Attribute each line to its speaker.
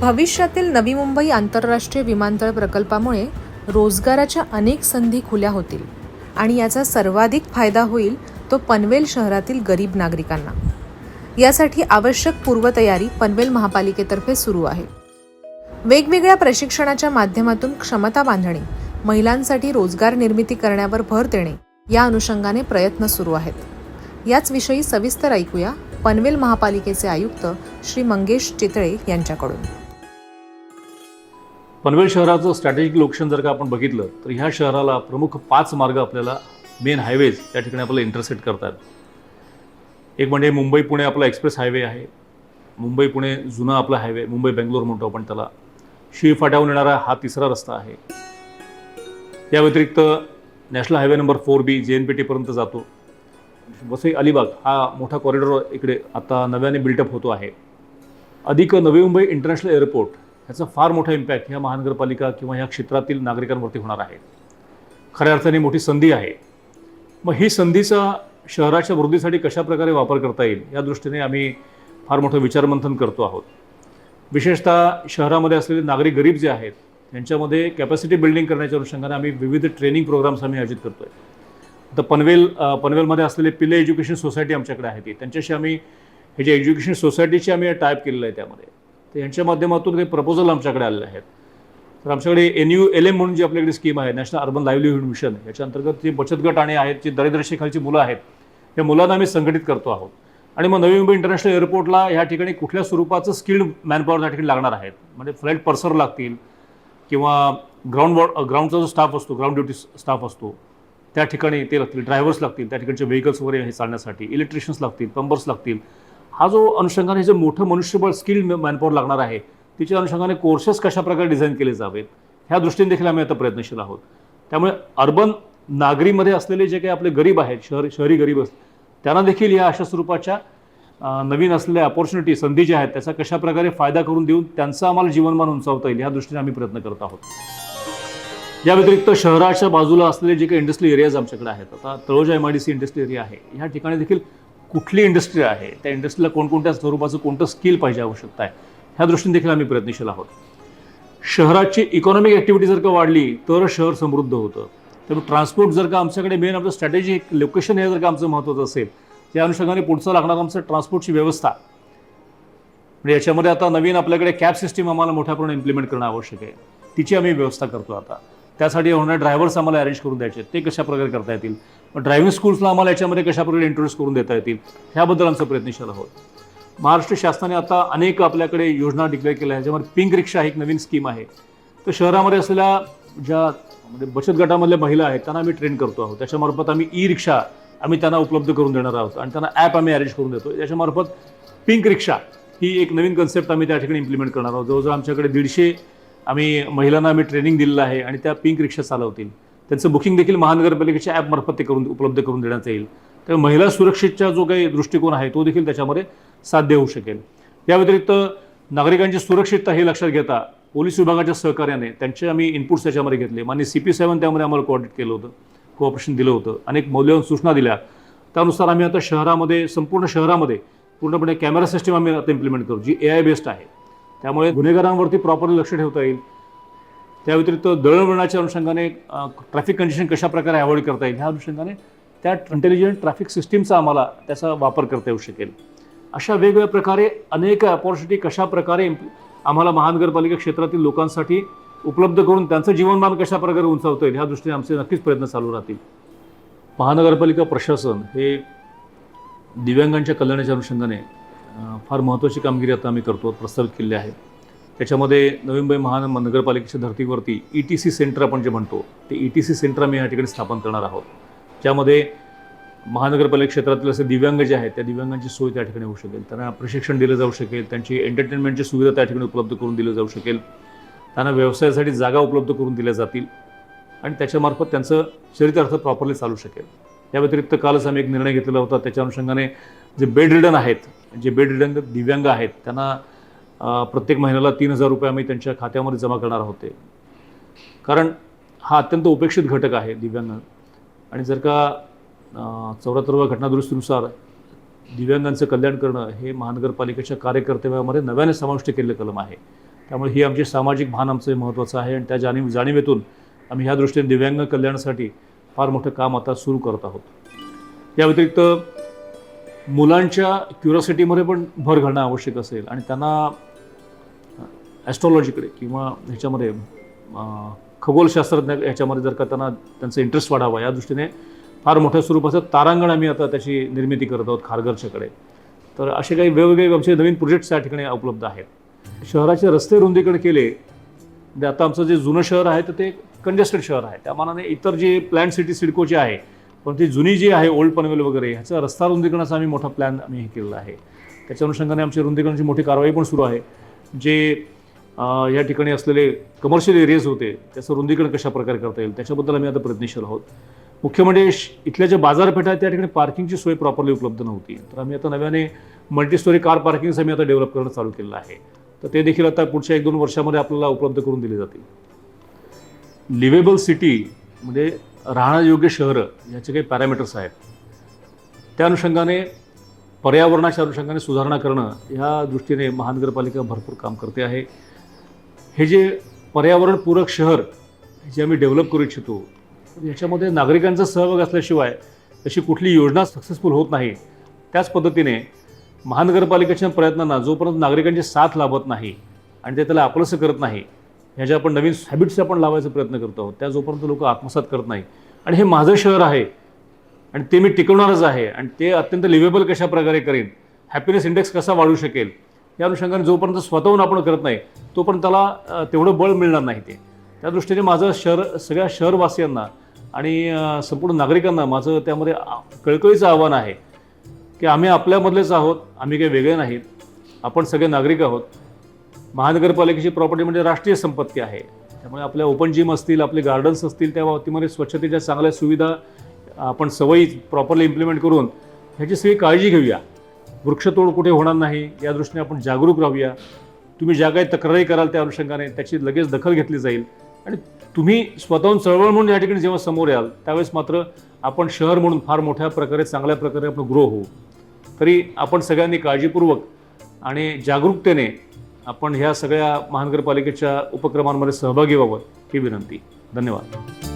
Speaker 1: भविष्यातील नवी मुंबई आंतरराष्ट्रीय विमानतळ प्रकल्पामुळे रोजगाराच्या अनेक संधी खुल्या होतील. आणि याचा सर्वाधिक फायदा होईल तो पनवेल शहरातील गरीब नागरिकांना. यासाठी आवश्यक पूर्वतयारी पनवेल महापालिकेतर्फे सुरू आहे. वेगवेगळ्या प्रशिक्षणाच्या माध्यमातून क्षमता बांधणे महिलांसाठी रोजगार निर्मिती करण्यावर भर देणे या अनुषंगाने प्रयत्न सुरू आहेत. याच विषयी सविस्तर ऐकूया पनवेल महापालिकेचे आयुक्त श्री मंगेश चितळे यांच्याकडून.
Speaker 2: पनवेल शहराचं स्ट्रॅटेजिक लोकेशन जर का आपण बघितलं तर ह्या शहराला प्रमुख पाच मार्ग आपल्याला मेन हायवेज या ठिकाणी आपल्याला इंटरसेट करतात. एक म्हणजे मुंबई पुणे आपला एक्सप्रेस हायवे आहे. मुंबई पुणे जुना आपला हायवे मुंबई बेंगलोर म्हणतो आपण त्याला. शिव फाट्याहून येणारा हा तिसरा रस्ता आहे. या व्यतिरिक्त national highway number four B J N P टीपर्यंत जातो. वसई अलिबाग हा मोठा कॉरिडॉर इकडे आता नव्याने बिल्टअप होतो आहे. अधिक नवी मुंबई इंटरनॅशनल एअरपोर्ट ह्याचा फार मोठा इम्पॅक्ट ह्या महानगरपालिका किंवा ह्या क्षेत्रातील नागरिकांवरती होणार आहे. खऱ्या अर्थाने मोठी संधी आहे. मग ही संधीचा शहराच्या वृद्धीसाठी कशा प्रकारे वापर करता येईल या दृष्टीने आम्ही फार मोठं विचारमंथन करतो आहोत. विशेषतः शहरामध्ये असलेले नागरिक गरीब जे आहेत त्यांच्यामध्ये कॅपॅसिटी बिल्डिंग करण्याच्या अनुषंगाने आम्ही विविध ट्रेनिंग प्रोग्राम्स आम्ही आयोजित करतो आहे आता पनवेल पनवेलमध्ये असलेले पिल्ले एज्युकेशन सोसायटी आमच्याकडे आहे ती. त्यांच्याशी आम्ही हे जे एज्युकेशन सोसायटीची आम्ही टायप केलेलं आहे त्यामध्ये. तर यांच्या माध्यमातून काही प्रपोजल आमच्याकडे आलेले आहेत. तर आमच्याकडे एन यू एल एम म्हणून जी आपल्याकडे स्कीम आहे नॅशनल अर्बन लाईव्हलीहूड मिशन याच्या अंतर्गत जे बचत गट आणि आहेत जी दरिद्रशेखालची मुलं आहेत या मुलांना आम्ही संघटित करतो आहोत. आणि मग नवी मुंबई इंटरनॅशनल एअरपोर्टला ह्या ठिकाणी कुठल्या स्वरूपाचं स्किल्ड मॅनपॉवर त्या ठिकाणी लागणार आहेत? म्हणजे फ्लाईट पर्सर लागतील किंवा ग्राउंड वॉ ग्राउंडचा जो स्टाफ असतो ग्राउंड ड्युटी स्टाफ असतो त्या ठिकाणी ते लागतील. ड्रायव्हर्स लागतील त्या ठिकाणचे व्हेकल्स वगैरे हे चालण्यासाठी. इलेक्ट्रिशियन्स लागतील पंपर्स लागतील. हा जो अनुषंगाने जे मोठं मनुष्यबळ स्किल मॅनपॉवर लागणार आहे तिच्या अनुषंगाने कोर्सेस कशाप्रकारे डिझाईन केले जावेत ह्या दृष्टीने देखील आम्ही आता प्रयत्नशील आहोत. त्यामुळे अर्बन नागरीमध्ये असलेले जे काही आपले गरीब आहेत शहर शहरी गरीब असतात त्यांना देखील या अशा स्वरूपाच्या नवीन असलेल्या अपॉर्च्युनिटी संधी ज्या आहेत त्याचा कशाप्रकारे फायदा करून देऊन त्यांचं आम्हाला जीवनमान उंचावता येईल या दृष्टीने आम्ही प्रयत्न करत आहोत. या व्यतिरिक्त शहराच्या बाजूला असलेले जे काही इंडस्ट्री एरियाज आमच्याकडे आहेत आता Taloja M I D C industry area आहे ह्या ठिकाणी देखील कुठली इंडस्ट्री आहे त्या इंडस्ट्रीला कोणकोणत्या स्वरूपाचं कोणतं स्किल पाहिजे आवश्यकता आहे ह्या दृष्टीने देखील आम्ही प्रयत्नशील आहोत. शहराची इकॉनॉमिक ॲक्टिव्हिटी जर का वाढली तर शहर समृद्ध होतं. त्यामुळे ट्रान्सपोर्ट जर का आमच्याकडे मेन आपलं स्ट्रॅटेजिक लोकेशन हे जर का आमचं महत्त्वाचं असेल त्या अनुषंगाने पुढचं लागणार आमचं ट्रान्सपोर्टची व्यवस्था. म्हणजे याच्यामध्ये आता नवीन आपल्याकडे कॅब सिस्टीम आम्हाला मोठ्या प्रमाणात इम्प्लिमेंट करणं आवश्यक आहे. तिची आम्ही व्यवस्था करतो आता. त्यासाठी होणारे ड्रायव्हर्स आम्हाला अरेंज करून द्यायचे. ते कशा प्रकारे करता येतील? ड्रायव्हिंग स्कूल्सला आम्हाला याच्यामध्ये कशाप्रकारे इंट्रोड्यूस करून देता येतील? ह्याबद्दल आमचं प्रयत्नशील आहोत. महाराष्ट्र शासनाने आता अनेक आपल्याकडे योजना डिक्लेअर केल्या ह्याच्यामध्ये ज्यामध्ये पिंक रिक्षा ही एक नवीन स्कीम आहे. तर शहरामध्ये असलेल्या ज्या म्हणजे बचत गटामधल्या महिला आहेत त्यांना आम्ही ट्रेन करतो आहोत. त्याच्यामार्फत आम्ही ई रिक्षा आम्ही त्यांना उपलब्ध करून देणार आहोत. आणि त्यांना ॲप आम्ही अरेंज करून देतो. याच्यामार्फत पिंक रिक्षा ही एक नवीन कन्सेप्ट आम्ही त्या ठिकाणी इम्प्लिमेंट करणार आहोत. जवळजवळ आमच्याकडे दीडशे आम्ही महिलांना आम्ही ट्रेनिंग दिलेलं आहे आणि त्या पिंक रिक्षा चालवतील. त्यांचं बुकिंग देखील महानगरपालिकेच्या ॲपमार्फत ते करून उपलब्ध करून देण्यात येईल. तर महिला सुरक्षेचा जो काही दृष्टिकोन आहे तो देखील त्याच्यामध्ये साध्य होऊ शकेल. या व्यतिरिक्त नागरिकांची सुरक्षितता हे लक्षात घेता पोलीस विभागाच्या सहकार्याने त्यांचे आम्ही इनपुट्स त्याच्यामध्ये घेतले. मान्य सी पी सेवन त्यामध्ये आम्हाला कोऑर्डिनेट केलं होतं कोऑपरेशन दिलं होतं. अनेक मौल्यवान सूचना दिल्या. त्यानुसार आम्ही आता शहरामध्ये संपूर्ण शहरामध्ये पूर्णपणे कॅमेरा सिस्टीम आम्ही आता इम्प्लिमेंट करू जी ए आय बेस्ड आहे. त्यामुळे गुन्हेगारांवरती प्रॉपरली लक्ष ठेवता येईल. त्या व्यतिरिक्त दळणवळणाच्या अनुषंगाने ट्रॅफिक कंडिशन कशा प्रकारे अवॉइड करता येईल ह्या अनुषंगाने त्या इंटेलिजंट ट्रॅफिक सिस्टीमचा आम्हाला त्याचा वापर करता येऊ शकेल. अशा वेगवेगळ्या प्रकारे अनेक अपॉर्च्युनिटी कशा प्रकारे आम्हाला महानगरपालिका क्षेत्रातील लोकांसाठी उपलब्ध करून त्यांचं जीवनमान कशा प्रकारे उंचावता येईल ह्या दृष्टीने आमचे नक्कीच प्रयत्न चालू राहतील. महानगरपालिका प्रशासन हे दिव्यांगांच्या कल्याणाच्या अनुषंगाने फार महत्त्वाची कामगिरी आता आम्ही करतो प्रस्तावित केली आहे. त्याच्यामध्ये नवी मुंबई महानगरपालिकेच्या धर्तीवरती ई टी सी सेंटर आपण जे म्हणतो ते ई टी सी सेंटर आम्ही या ठिकाणी स्थापन करणार आहोत. ज्यामध्ये महानगरपालिका क्षेत्रातील असे दिव्यांग जे आहेत त्या दिव्यांगांची सोय त्या ठिकाणी होऊ शकेल. त्यांना प्रशिक्षण दिलं जाऊ शकेल त्यांची एंटरटेनमेंटची सुविधा त्या ठिकाणी उपलब्ध करून दिली जाऊ शकेल. त्यांना व्यवसायासाठी जागा उपलब्ध करून दिल्या जातील आणि त्याच्यामार्फत त्यांचं चरितार्थ प्रॉपरली चालू शकेल. या व्यतिरिक्त कालच आम्ही एक निर्णय घेतलेला होता त्याच्या अनुषंगाने जे बेड रिडन आहेत जे बेड दिव्यांग आहेत त्यांना प्रत्येक महिन्याला तीन हजार रुपये आम्ही त्यांच्या खात्यामध्ये जमा करणार आहोत कारण हा अत्यंत उपेक्षित घटक आहे दिव्यांग. आणि जर का चौऱ्याहत्तरव्या घटनादुरुस्तीनुसार दिव्यांगांचं कल्याण करणं हे महानगरपालिकेच्या कार्यकर्तव्यामध्ये नव्याने समाविष्ट केलेलं कलम आहे. त्यामुळे ही आमची सामाजिक भान आमचं महत्त्वाचं आहे आणि त्या जाणीव जाणीवेतून आम्ही ह्या दृष्टीने दिव्यांग कल्याणासाठी फार मोठं काम आता सुरू करत आहोत. या व्यतिरिक्त मुलांच्या क्युरॉसिटीमध्ये पण भर घालणं आवश्यक असेल आणि त्यांना ॲस्ट्रॉलॉजीकडे किंवा ह्याच्यामध्ये खगोलशास्त्रज्ञ ह्याच्यामध्ये जर का त्यांना त्यांचा इंटरेस्ट वाढावा या दृष्टीने फार मोठ्या स्वरूपाचं तारांगण आम्ही आता त्याची निर्मिती करत आहोत खारघरच्याकडे तर असे काही वेगवेगळे आमचे नवीन प्रोजेक्ट्स या ठिकाणी उपलब्ध आहेत. शहराचे रस्ते रुंदीकडे केले म्हणजे आता आमचं जे जुनं शहर आहे तर ते कंजेस्टेड शहर आहे. त्या मानाने इतर जे प्लॅन सिटी सिडकोचे आहे पण ती जुनी जी आहे ओल्ड पनवेल वगैरे ह्याचा रस्ता रुंदीकरणाचा आम्ही मोठा प्लॅन आम्ही हे केलेला आहे. त्याच्या अनुषंगाने आमची रुंदीकरणाची मोठी कारवाई पण सुरू आहे. जे या ठिकाणी असलेले कमर्शियल एरियाज होते त्याचं रुंदीकरण कशा प्रकारे करता येईल त्याच्याबद्दल आम्ही आता प्रयत्नशील आहोत. मुख्य म्हणजे श- इथल्या ज्या बाजारपेठा आहेत त्या ठिकाणी पार्किंगची सोय प्रॉपरली उपलब्ध नव्हती. तर आम्ही आता नव्याने मल्टीस्टोरी कार पार्किंग्स आम्ही आता डेव्हलप करणं चालू केलेलं आहे. तर ते देखील आता पुढच्या एक दोन वर्षामध्ये आपल्याला उपलब्ध करून दिले जातील. लिव्हेबल सिटी म्हणजे राहण्यायोग्य शहरं याचे काही पॅरामीटर्स आहेत. त्या अनुषंगाने पर्यावरणाच्या अनुषंगाने सुधारणा करणं या दृष्टीने महानगरपालिका भरपूर काम करते आहे. हे जे पर्यावरणपूरक शहर जे आम्ही डेव्हलप करू इच्छितो याच्यामध्ये नागरिकांचा सहभाग असल्याशिवाय तशी कुठली योजना सक्सेसफुल होत नाही. त्याच पद्धतीने महानगरपालिकेच्या प्रयत्नांना जोपर्यंत नागरिकांची साथ लाभत नाही आणि ते त्याला आपलंसं करत नाही ह्या ज्या आपण नवीन हॅबिट्स आपण लावायचा प्रयत्न करतो आहोत त्या जोपर्यंत लोक आत्मसात करत नाही. आणि हे माझं शहर आहे आणि ते मी टिकवणारच आहे आणि ते अत्यंत लिव्हेबल कशा प्रकारे करेन हॅपीनेस इंडेक्स कसा वाढू शकेल या अनुषंगाने जोपर्यंत स्वतःहून आपण करत नाही तोपर्यंत त्याला तेवढं बळ मिळणार नाही ते. त्या दृष्टीने माझं शहर सगळ्या शहरवासियांना आणि संपूर्ण नागरिकांना माझं त्यामध्ये कळकळीचं आव्हान आहे की आम्ही आपल्यामधलेच आहोत आम्ही काही वेगळे नाहीत आपण सगळे नागरिक आहोत महानगरपालिकेची प्रॉपर्टी म्हणजे राष्ट्रीय संपत्ती आहे. त्यामुळे आपल्या ओपन जिम असतील आपले गार्डन्स असतील त्या बाबतीमध्ये स्वच्छतेच्या चांगल्या सुविधा आपण सवयी प्रॉपरली इम्प्लिमेंट करून ह्याची सगळी काळजी घेऊया. वृक्षतोड कुठे होणार नाही या दृष्टीने आपण जागरूक राहूया. तुम्ही ज्या काही तक्रारी कराल त्या अनुषंगाने त्याची लगेच दखल घेतली जाईल. आणि तुम्ही स्वतःहून चळवळ म्हणून या ठिकाणी जेव्हा समोर याल त्यावेळेस मात्र आपण शहर म्हणून फार मोठ्या प्रकारे चांगल्या प्रकारे आपण ग्रो होऊ. तरी आपण सगळ्यांनी काळजीपूर्वक आणि जागरूकतेने आपण ह्या सगळ्या महानगरपालिकेच्या उपक्रमांमध्ये सहभागी व्हावं ही विनंती. धन्यवाद.